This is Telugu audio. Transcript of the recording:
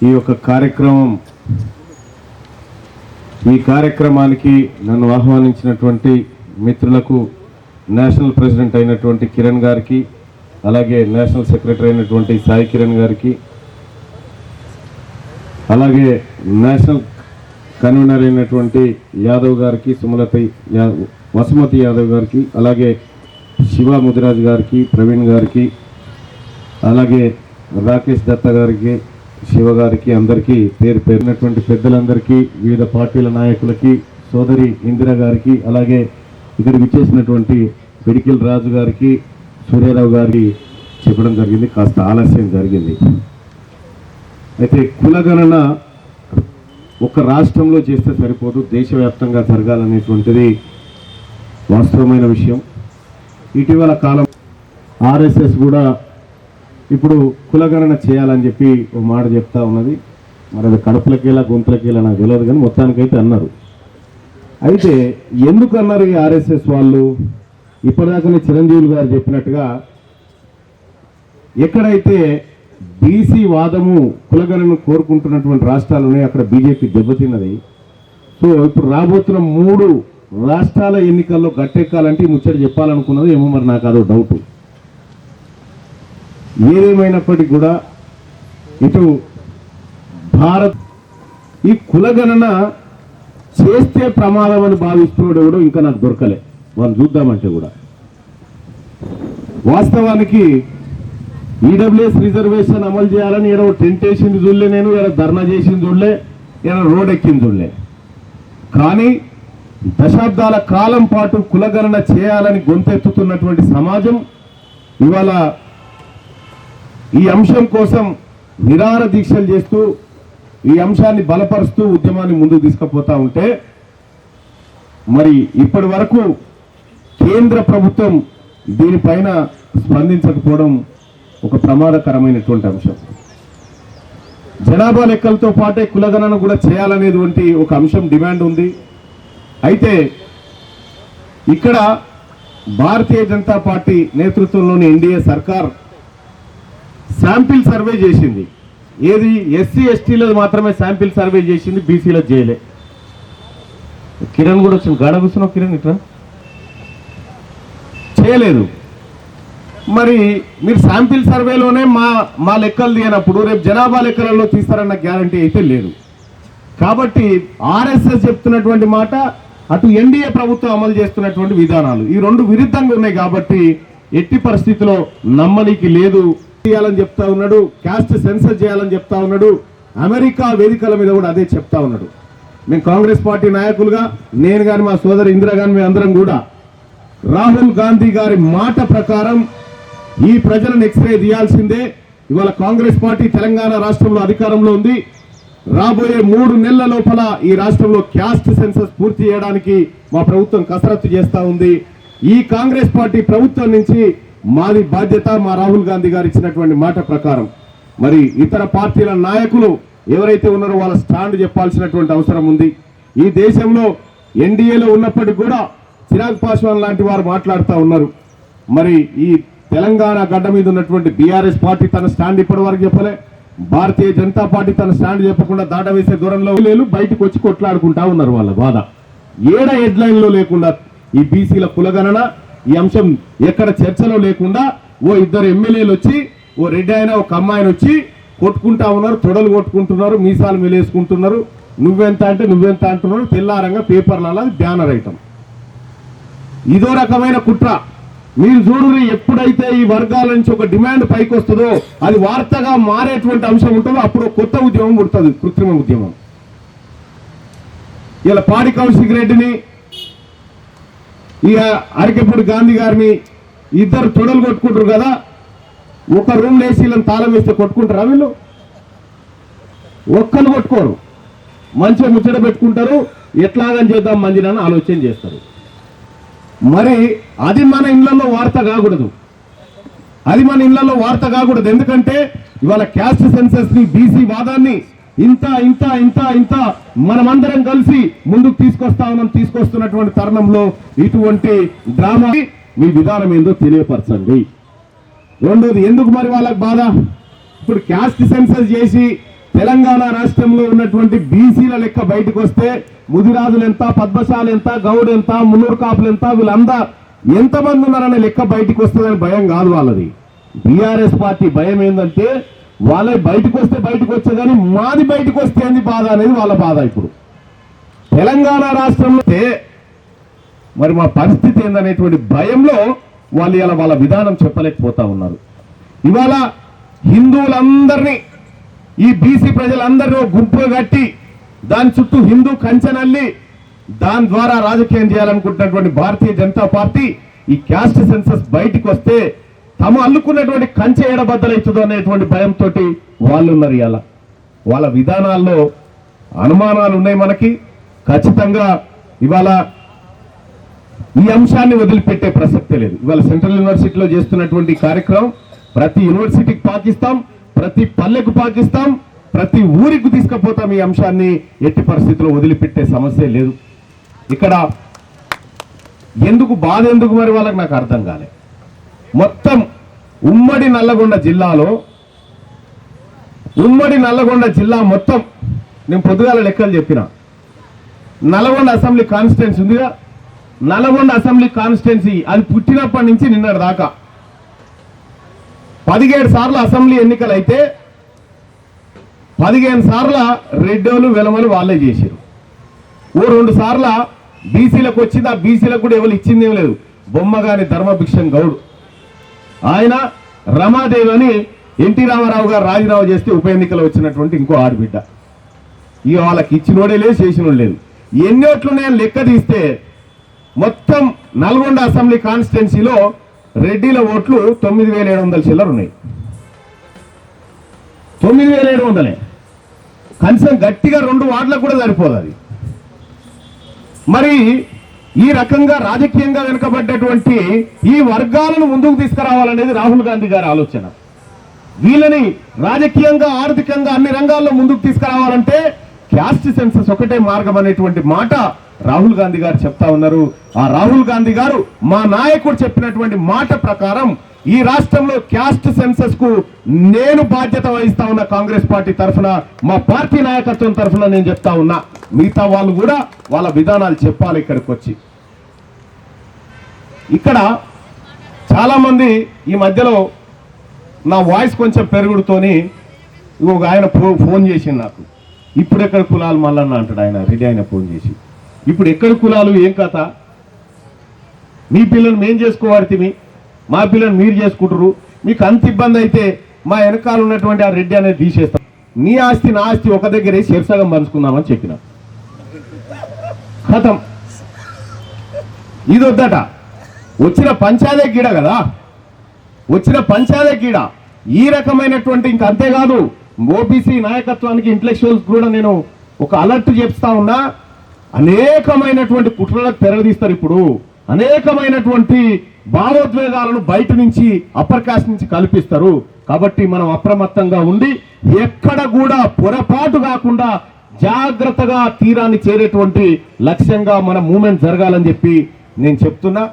ఈ యొక్క కార్యక్రమం ఈ కార్యక్రమానికి నన్ను ఆహ్వానించినటువంటి మిత్రులకు నేషనల్ ప్రెసిడెంట్ అయినటువంటి కిరణ్ గారికి అలాగే నేషనల్ సెక్రటరీ అయినటువంటి సాయి కిరణ్ గారికి అలాగే నేషనల్ కన్వీనర్ అయినటువంటి యాదవ్ గారికి సుమలత యా- వసుమతి యాదవ్ గారికి అలాగే శివ ముదిరాజ్ గారికి ప్రవీణ్ గారికి అలాగే రాకేష్ దత్త గారికి శివ గారికి అందరికీ పేరు పేరినటువంటి పెద్దలందరికీ వివిధ పార్టీల నాయకులకి సోదరి ఇందిరా గారికి అలాగే ఇక్కడ విచ్చేసినటువంటి పిడికిల్ రాజు గారికి సూర్యారావు గారికి చెప్పడం జరిగింది. కాస్త ఆలస్యం జరిగింది. అయితే కులగణన ఒక రాష్ట్రంలో చేస్తే సరిపోదు. దేశవ్యాప్తంగా జరగాలనేటువంటిది వాస్తవమైన విషయం. ఇటీవల కాలం ఆర్ఎస్ఎస్ కూడా ఇప్పుడు కులగణన చేయాలని చెప్పి ఓ మాట చెప్తా ఉన్నది. మరి అది కడుపులకేలా గొంతులకేలా నాకు తెలియదు కానీ మొత్తానికైతే అన్నారు. అయితే ఎందుకు అన్నారు ఈ ఆర్ఎస్ఎస్ వాళ్ళు? ఇప్పటిదాకానే చిరంజీవులు గారు చెప్పినట్టుగా ఎక్కడైతే బీసీ వాదము కులగణను కోరుకుంటున్నటువంటి రాష్ట్రాలు ఉన్నాయి అక్కడ బీజేపీ దెబ్బతిన్నది. సో ఇప్పుడు రాబోతున్న మూడు రాష్ట్రాల ఎన్నికల్లో గట్టెక్కాలంటే ఈ ముచ్చట చెప్పాలనుకున్నది ఏమో మరి నాకు అదో డౌట్. ఏదేమైనప్పటికీ కూడా ఇటు భారత్ ఈ కులగణన చేస్తే ప్రమాదం అని భావిస్తున్నాడు ఎవడో ఇంకా నాకు దొరకలే. వాళ్ళు చూద్దామంటే కూడా. వాస్తవానికి ఈడబ్ల్యూఎస్ రిజర్వేషన్ అమలు చేయాలని ఏదో టెంట్ వేసింది చూడలే నేను ఏదో ధర్నా చేసింది చూడలే ఏదో రోడ్ ఎక్కింది చూడలే. కానీ దశాబ్దాల కాలం పాటు కులగణన చేయాలని గొంతెత్తుతున్నటువంటి సమాజం ఇవాళ ఈ అంశం కోసం నిరార దీక్షలు చేస్తూ ఈ అంశాన్ని బలపరుస్తూ ఉద్యమాన్ని ముందుకు తీసుకుపోతా ఉంటే మరి ఇప్పటి వరకు కేంద్ర ప్రభుత్వం దీనిపైన స్పందించకపోవడం ఒక ప్రమాదకరమైనటువంటి అంశం. జనాభా లెక్కలతో పాటే కులగణన కూడా చేయాలనేటువంటి ఒక అంశం డిమాండ్ ఉంది. అయితే ఇక్కడ భారతీయ జనతా పార్టీ నేతృత్వంలోని ఎన్డీఏ సర్కార్ శాంపిల్ సర్వే చేసింది. ఏది ఎస్సీ ఎస్టీలో మాత్రమే శాంపిల్ సర్వే చేసింది బీసీలో చేయలే. కిరణ్ కూడా వచ్చింది గాడ కూర్చున్నావు కిరణ్ ఇట్లా? చేయలేదు. మరి మీరు శాంపిల్ సర్వేలోనే మా మా లెక్కలు తీయనప్పుడు రేపు జనాభా లెక్కలలో తీస్తారన్న గ్యారంటీ అయితే లేదు. కాబట్టి ఆర్ఎస్ఎస్ చెప్తున్నటువంటి మాట అటు ఎన్డీఏ ప్రభుత్వం అమలు చేస్తున్నటువంటి విధానాలు. ఈ రెండు విరుద్ధంగా ఉన్నాయి కాబట్టి ఎట్టి పరిస్థితిలో నమ్మనికి లేదు. చేయాలని చెప్తా ఉన్నాడు క్యాస్ట్ సెన్సర్ చేయాలని చెప్తా ఉన్నాడు అమెరికా వేదికల మీద కూడా అదే చెప్తా ఉన్నాడు. మేము కాంగ్రెస్ పార్టీ నాయకులుగా నేను కానీ మా సోదరి ఇందిరా కానీ మేము అందరం కూడా రాహుల్ గాంధీ గారి మాట ప్రకారం ఈ ప్రజలను ఎక్స్రే తీయాల్సిందే. ఇవాళ కాంగ్రెస్ పార్టీ తెలంగాణ రాష్ట్రంలో అధికారంలో ఉంది. రాబోయే మూడు నెలల లోపల ఈ రాష్ట్రంలో క్యాస్ట్ సెన్సస్ పూర్తి చేయడానికి మా ప్రభుత్వం కసరత్తు చేస్తూ ఉంది. ఈ కాంగ్రెస్ పార్టీ ప్రభుత్వం నుంచి మాది బాధ్యత మా రాహుల్ గాంధీ గారు ఇచ్చినటువంటి మాట ప్రకారం. మరి ఇతర పార్టీల నాయకులు ఎవరైతే ఉన్నారో వాళ్ళ స్టాండ్ చెప్పాల్సినటువంటి అవసరం ఉంది. ఈ దేశంలో ఎన్డీఏలో ఉన్నప్పటికీ కూడా చిరాగ్ పాస్వాన్ లాంటి వారు మాట్లాడుతూ ఉన్నారు. మరి ఈ తెలంగాణ గడ్డ మీద ఉన్నటువంటి బీఆర్ఎస్ పార్టీ తన స్టాండ్ ఇప్పటి వరకు చెప్పలే. భారతీయ జనతా పార్టీ తన స్టాండ్ చెప్పకుండా దాట వేసే దూరంలో లేలు బయటకు వచ్చి కొట్లాడుకుంటా ఉన్నారు వాళ్ళ బాధ. ఏడ హెడ్లైన్లో లేకుండా ఈ బీసీల కులగణన ఈ అంశం ఎక్కడ చర్చలో లేకుండా ఓ ఇద్దరు ఎమ్మెల్యేలు వచ్చి ఓ రెడ్డి అయినా ఒక అమ్మాయిని వచ్చి కొట్టుకుంటా ఉన్నారు తొడలు కొట్టుకుంటున్నారు మీసాలు మెలేసుకుంటున్నారు. నువ్వెంత అంటే నువ్వెంత అంటున్నారు. తెల్లారంగా పేపర్లలో బ్యానర్ ఐటమ్. ఇదో రకమైన కుట్ర. మీరు చూడరు ఎప్పుడైతే ఈ వర్గాల నుంచి ఒక డిమాండ్ పైకి వస్తుందో అది వార్తగా మారేటువంటి అంశం ఉంటుందో అప్పుడు కొత్త ఉద్యమం పుడుతుంది కృత్రిమ ఉద్యమం. ఇలా పాడి కౌశిక్ రెడ్డిని ఇక అరకెప్పుడు గాంధీ గారిని ఇద్దరు తొడలు కొట్టుకుంటారు కదా ఒక రూమ్ లేసి వీళ్ళని తాళం వేస్తే కొట్టుకుంటారా వీళ్ళు? ఒక్కరు కొట్టుకోరు. మంచిగా ముచ్చట పెట్టుకుంటారు. ఎట్లాగని చేద్దాం మందిరని ఆలోచన చేస్తారు. మరి అది మన ఇళ్ళలో వార్త కాకూడదు. అది మన ఇళ్ళలో వార్త కాకూడదు. ఎందుకంటే ఇవాళ క్యాస్ట్ సెన్సెస్ని బీసీ వాదాన్ని ఇంత ఇంత ఇంత ఇంత మనమందరం కలిసి ముందుకు తీసుకొస్తా ఉన్నాం తీసుకొస్తున్నటువంటి తరుణంలో ఇటువంటి డ్రామా మీ విధానం ఏందో తెలియపరచండి. రెండోది ఎందుకు మరి వాళ్ళకి బాధ? ఇప్పుడు క్యాస్ట్ సెన్సస్ చేసి తెలంగాణ రాష్ట్రంలో ఉన్నటువంటి బీసీల లెక్క బయటకు వస్తే ముదిరాజులు ఎంత పద్మశాలు ఎంత గౌడ్ ఎంత మున్నూరు కాపులు ఎంత వీళ్ళందా ఎంతమంది ఉన్నారనే లెక్క బయటకు వస్తుందని భయం కాదు వాళ్ళది. బీఆర్ఎస్ పార్టీ భయం ఏంటంటే వాళ్ళ బయటకు వస్తే బయటకు వచ్చే కానీ మాది బయటకు వస్తే అని బాధ అనేది వాళ్ళ బాధ ఇప్పుడు. తెలంగాణ రాష్ట్రంలో మరి మా పరిస్థితి ఏందనేటువంటి భయంలో వాళ్ళు ఇలా వాళ్ళ విధానం చెప్పలేకపోతా ఉన్నారు. ఇవాళ హిందువులందరినీ ఈ బీసీ ప్రజలందరినీ గుంపు కట్టి దాని చుట్టూ హిందూ కంచెనల్లి దాని ద్వారా రాజకీయం చేయాలనుకుంటున్నటువంటి భారతీయ జనతా పార్టీ ఈ క్యాస్ట్ సెన్సస్ బయటికి వస్తే తమ అల్లుకున్నటువంటి కంచె ఏడబద్దలవుతుందో అనేటువంటి భయంతో వాళ్ళు ఉన్నారు ఇలా వాళ్ళ విధానాల్లో అనుమానాలు ఉన్నాయి మనకి. ఖచ్చితంగా ఇవాళ ఈ అంశాన్ని వదిలిపెట్టే ప్రసక్తే లేదు. ఇవాళ సెంట్రల్ యూనివర్సిటీలో చేస్తున్నటువంటి కార్యక్రమం ప్రతి యూనివర్సిటీకి పాకిస్తాం ప్రతి పల్లెకు పాకిస్తాం ప్రతి ఊరికి తీసుకుపోతాం ఈ అంశాన్ని ఎట్టి పరిస్థితుల్లో వదిలిపెట్టే సమస్య లేదు. ఇక్కడ ఎందుకు బాధ ఎందుకు మరి వాళ్ళకి నాకు అర్థం కాలేదు మొత్తం ఉమ్మడి నల్లగొండ జిల్లాలో ఉమ్మడి నల్లగొండ జిల్లా మొత్తం నేను పొద్దుగాల లెక్కలు చెప్పిన. నల్గొండ అసెంబ్లీ కాన్స్టిట్యున్సీ ఉందిగా? నల్గొండ అసెంబ్లీ కాన్స్టిట్యున్సీ అది పుట్టినప్పటి నుంచి నిన్నటి దాకా. పదిహేడు సార్లు అసెంబ్లీ ఎన్నికలు అయితే పదిహేను సార్ల రెడ్డోలు వెలమలు వాళ్ళే చేశారు ఓ రెండు సార్ల బీసీలకు వచ్చింది? ఆ బీసీలకు కూడా ఎవరు ఇచ్చిందేం లేదు. బొమ్మగాని ధర్మభిక్షన్ గౌడ్. ఆయన రమాదేవి అని ఎన్టీ రామారావు గారు రాజీనామా చేస్తే ఉప ఎన్నికలు వచ్చినటువంటి ఇంకో ఆడబిడ్డ. ఇక వాళ్ళకి ఇచ్చినోడే లేదు చేసినోడు లేదు. ఎన్ని ఓట్లు నేను లెక్క తీస్తే మొత్తం నల్గొండ అసెంబ్లీ కాన్స్టిట్యున్సీలో రెడ్డిల ఓట్లు తొమ్మిది వేల ఏడు వందల చిల్లర ఉన్నాయి. తొమ్మిది వేల ఏడు వందలే. కనీసం గట్టిగా రెండు వార్డులకు కూడా సరిపోదు అది. మరి ఈ రకంగా రాజకీయంగా వెనుకబడ్డటువంటి ఈ వర్గాలను ముందుకు తీసుకురావాలనేది రాహుల్ గాంధీ గారి ఆలోచన. వీళ్ళని రాజకీయంగా ఆర్థికంగా అన్ని రంగాల్లో ముందుకు తీసుకురావాలంటే క్యాస్ట్ సెన్సస్ ఒకటే మార్గం అనేటువంటి మాట రాహుల్ గాంధీ గారు చెప్తా ఉన్నారు. ఆ రాహుల్ గాంధీ గారు మా నాయకుడు చెప్పినటువంటి మాట ప్రకారం ఈ రాష్ట్రంలో క్యాస్ట్ సెన్సస్కు నేను బాధ్యత వహిస్తా ఉన్న కాంగ్రెస్ పార్టీ తరఫున మా పార్టీ నాయకత్వం తరఫున నేను చెప్తా ఉన్నా. మిగతా వాళ్ళు కూడా వాళ్ళ విధానాలు చెప్పాలి ఇక్కడికి వచ్చి ఇక్కడ చాలా మంది ఈ మధ్యలో నా వాయిస్ కొంచెం పెరుగుడుతోని ఒక ఆయన ఫో- ఫోన్ చేసింది నాకు. ఇప్పుడు ఎక్కడ కులాలు మళ్ళన్న అంటాడు ఆయన రెడీ ఆయన ఫోన్ చేసి. ఇప్పుడు ఎక్కడ కులాలు ఏం కథ? మీ పిల్లలు మేం చేసుకోవాడితిమి? మా పిల్లలు మీరు చేసుకుంటారు మీకు అంత ఇబ్బంది అయితే మా వెనకాల ఉన్నటువంటి ఆ రెడ్డి అనేది తీసేస్తాం. నీ ఆస్తి నా ఆస్తి ఒక దగ్గరే శిరసగం పంచుకుందామని చెప్పిన. కథం. ఇది వద్దట. వచ్చిన పంచాదే గీడ కదా? వచ్చిన పంచాదే గీడ. ఈ రకమైనటువంటి ఇంక అంతేకాదు ఓబీసీ నాయకత్వానికి ఇంటలెక్చువల్స్ కూడా నేను ఒక అలర్ట్ చెప్తా ఉన్నా. అనేకమైనటువంటి కుట్రలకు తెరదీస్తారు ఇప్పుడు. అనేకమైనటువంటి భావోద్వేగాలను బయట నుంచి అప్పర్ కాస్ట్ నుంచి కల్పిస్తారు. కాబట్టి మనం అప్రమత్తంగా ఉండి ఎక్కడ కూడా పొరపాటు కాకుండా జాగ్రత్తగా తీరాన్ని చేరేటువంటి లక్ష్యంగా మన మూమెంట్ జరగాలని చెప్పి నేను చెప్తున్నా.